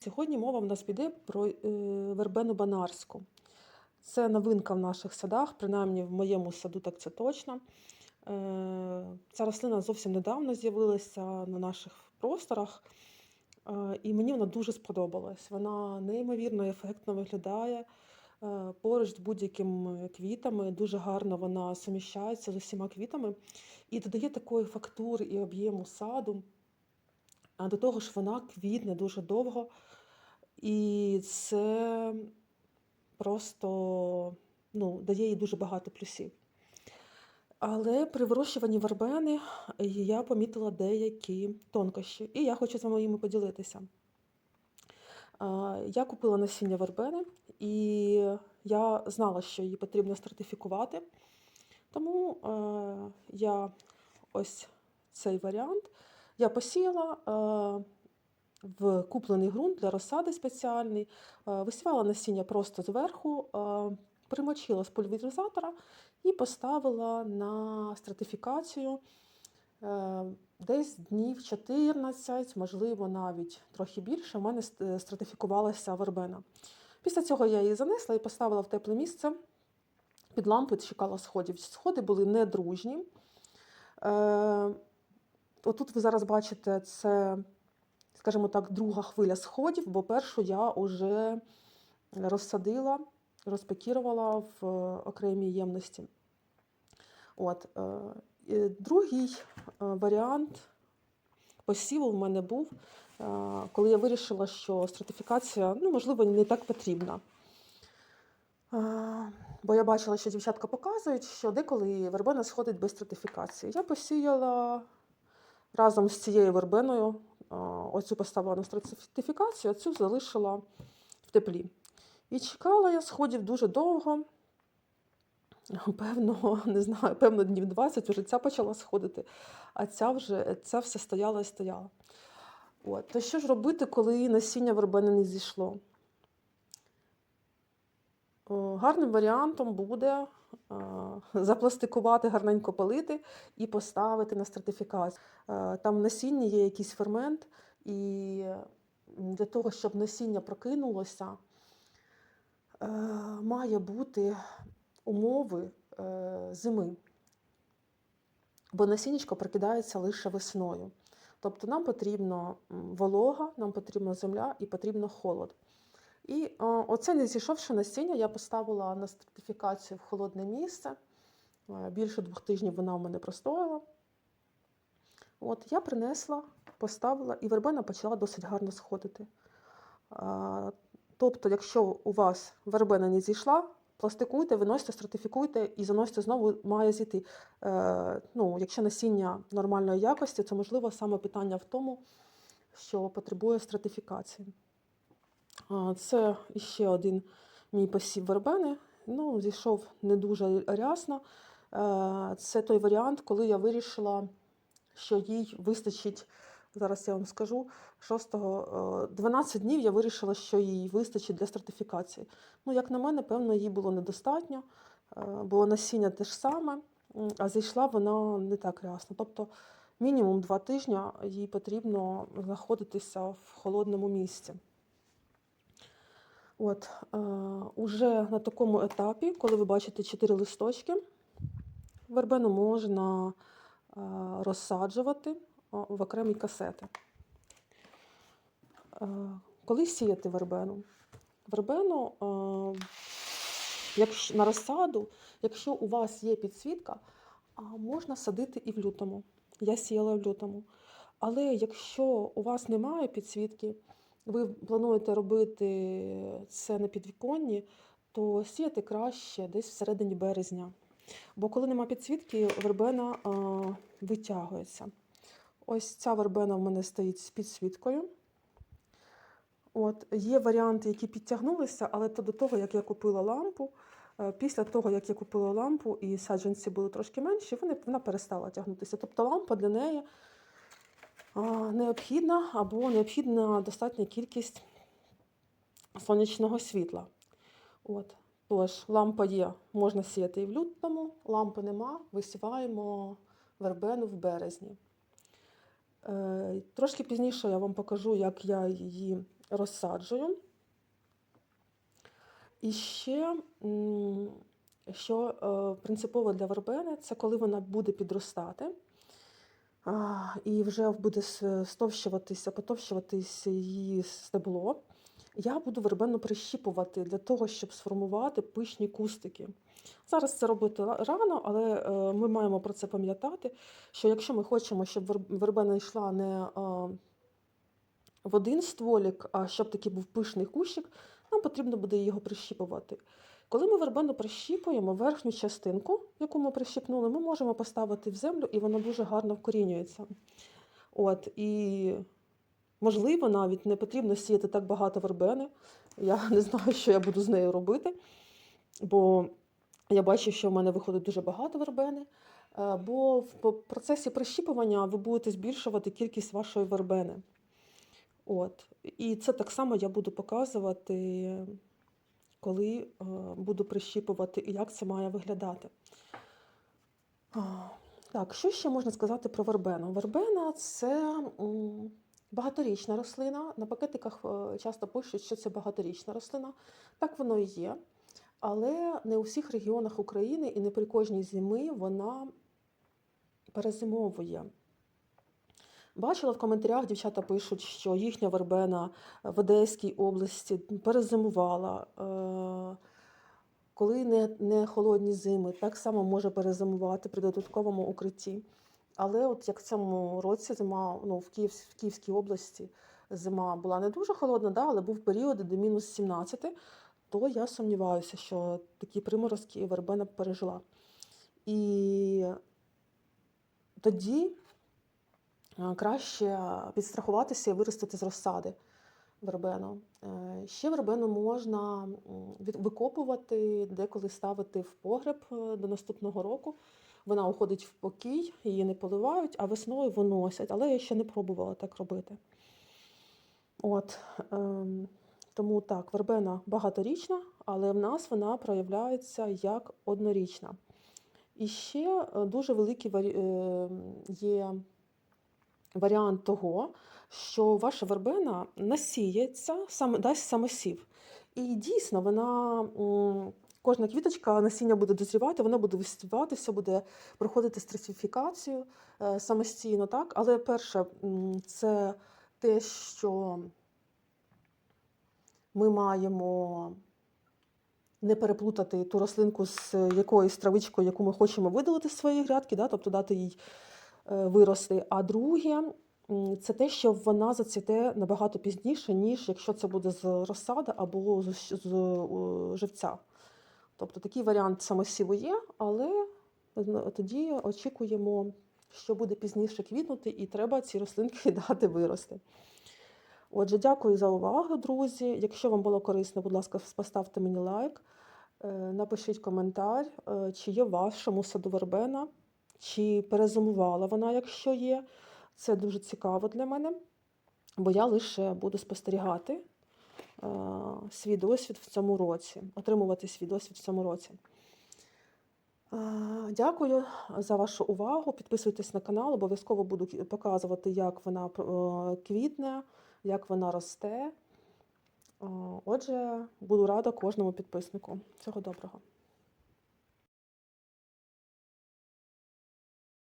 Сьогодні мова в нас піде про е, вербену банарську. Це новинка в наших садах, принаймні в моєму саду так це точно. Е, Ця рослина зовсім недавно з'явилася на наших просторах, е, і мені вона дуже сподобалась. Вона неймовірно ефектно виглядає поруч з будь-якими квітами. Дуже гарно вона суміщається з усіма квітами і додає такої фактури і об'єму саду. А до того ж, вона квітне дуже довго. І це просто ну, дає їй дуже багато плюсів. Але при вирощуванні вербени я помітила деякі тонкощі, і я хочу з вами їми поділитися. Я купила насіння вербени, і я знала, що її потрібно стратифікувати. Тому е, я ось цей варіант я посіяла е, в куплений ґрунт для розсади спеціальний, е, висівала насіння просто зверху, е, примочила з пульверизатора і поставила на стратифікацію е, десь днів 14, можливо, навіть трохи більше. У мене стратифікувалася вербена. Після цього я її занесла і поставила в тепле місце. Під лампу чекала сходів. Сходи були недружні. Отут ви зараз бачите, це, скажімо так, друга хвиля сходів, бо першу я вже розсадила, розпакірувала в окремій ємності. От, е, другий е, варіант посіву в мене був, е, коли я вирішила, що стратифікація, ну, можливо, не так потрібна. Е, Бо я бачила, що дівчатка показують, що деколи вербена сходить без стратифікації. Я посіяла разом з цією вербеною, оцю поставила на стратифікацію, а цю залишила в теплі. І чекала я сходів дуже довго. Певно, не знаю, певно, днів 20 вже ця почала сходити, а ця вже ця все стояла і стояла. От. То що ж робити, коли насіння вербени не зійшло? Гарним варіантом буде запластикувати, гарненько полити і поставити на стратифікацію. Там в насінні є якийсь фермент, і для того, щоб насіння прокинулося, е, має бути умови е, зими. Бо насіннячко прокидається лише весною. Тобто нам потрібно волога, нам потрібна земля і потрібно холод. І е, оце не зійшовши насіння, я поставила на стратифікацію в холодне місце. Більше двох тижнів вона у мене простояла. От, я принесла, поставила, і вербена почала досить гарно сходити. Е, Тобто, якщо у вас вербена не зійшла, пластикуйте, виносьте, стратифікуйте і заносьте знову має зійти. Е, ну, якщо насіння нормальної якості, то можливо саме питання в тому, що потребує стратифікації. А, Це ще один мій посів вербени. Ну, зійшов не дуже рясно. Е, Це той варіант, коли я вирішила, що їй вистачить, зараз я вам скажу, 6, 12 днів я вирішила, що їй вистачить для стратифікації. Ну, як на мене, певно, їй було недостатньо, е, бо насіння те ж саме, а зійшла вона не так рясно. Тобто мінімум 2 тижні їй потрібно знаходитися в холодному місці. От, е, уже на такому етапі, коли ви бачите 4 листочки, вербену можна е, розсаджувати в окремі касети. Е, коли сіяти вербену? Вербену е, якщо, на розсаду, якщо у вас є підсвітка, можна садити і в лютому. Я сіяла в лютому. Але якщо у вас немає підсвітки, ви плануєте робити це на підвіконні, то сіяти краще десь всередині березня. Бо коли нема підсвітки, вербена а, витягується. Ось ця вербена в мене стоїть з підсвіткою. От, є варіанти, які підтягнулися, але то до того, як я купила лампу. Е, Після того, як я купила лампу і саджанці були трошки менші, вони, вона перестала тягнутися. Тобто лампа для неї необхідна або необхідна достатня кількість сонячного світла. От. Тож, лампа є, можна сіяти і в лютому, лампи нема, висіваємо вербену в березні. Е, Трошки пізніше я вам покажу, як я її розсаджую. І ще, що е, принципово для вербени, це коли вона буде підростати. І вже буде стовщуватися, потовщуватися її стебло. Я буду вербену прищіпувати для того, щоб сформувати пишні кустики. Зараз це робити рано, але е, ми маємо про це пам'ятати, що якщо ми хочемо, щоб вербена йшла не в один стволік, а щоб такий був пишний кущик, нам потрібно буде його прищіпувати. Коли ми вербену прищіпуємо верхню частинку, яку ми прищіпнули, ми можемо поставити в землю, і вона дуже гарно вкорінюється. От, і можливо, навіть не потрібно сіяти так багато вербени. Я не знаю, що я буду з нею робити, бо я бачу, що в мене виходить дуже багато вербени. Е, Бо в процесі прищіпування ви будете збільшувати кількість вашої вербени. От. І це так само я буду показувати, коли е, буду прищіпувати і як це має виглядати. Так, що ще можна сказати про вербену? Вербена це багаторічна рослина. На пакетиках е, часто пишуть, що це багаторічна рослина. Так воно і є. Але не у всіх регіонах України і не при кожній зими вона перезимовує. Бачила в коментарях, дівчата пишуть, що їхня вербена в Одеській області перезимувала. Е, Коли не холодні зими, так само може перезимувати при додатковому укритті. Але от як в цьому році зима, ну, в, Київ, в Київській області зима була не дуже холодна, да, але був період до мінус 17, то я сумніваюся, що такі приморозки вербена пережила. І тоді е, краще підстрахуватися і виростити з розсади вербену. Е, Ще вербену можна викопувати, деколи ставити в погреб е, до наступного року. Вона уходить в покій, її не поливають, а весною виносять. Але я ще не пробувала так робити. От, ем, тому так, вербена багаторічна, але в нас вона проявляється як однорічна. І ще е, дуже великий варі- е, є варіант того, що ваша вербена насіється, саме дасть самосів. І дійсно, вона кожна квіточка насіння буде дозрівати, вона буде висіватися, буде проходити стратифікацію е, самостійно, так? Але перше, це те, що ми маємо не переплутати ту рослинку з якоюсь травичкою, яку ми хочемо видалити з своєї грядки, да? тобто дати їй е, вирости. А друге, це те, що вона зацвіте набагато пізніше, ніж якщо це буде з розсади або з е, живця. Тобто такий варіант самосіву є, але тоді очікуємо, що буде пізніше квітнути, і треба ці рослинки дати вирости. Отже, дякую за увагу, друзі. Якщо вам було корисно, будь ласка, поставте мені лайк, е, напишіть коментар, е, чи є в вашому саду вербена, чи перезимувала вона, якщо є. Це дуже цікаво для мене, бо я лише буду спостерігати свій досвід в цьому році, отримувати свій досвід в цьому році. Е, Дякую за вашу увагу. Підписуйтесь на канал, обов'язково буду показувати, як вона е, квітне, як вона росте. Е, Отже, буду рада кожному підписнику. Всього доброго.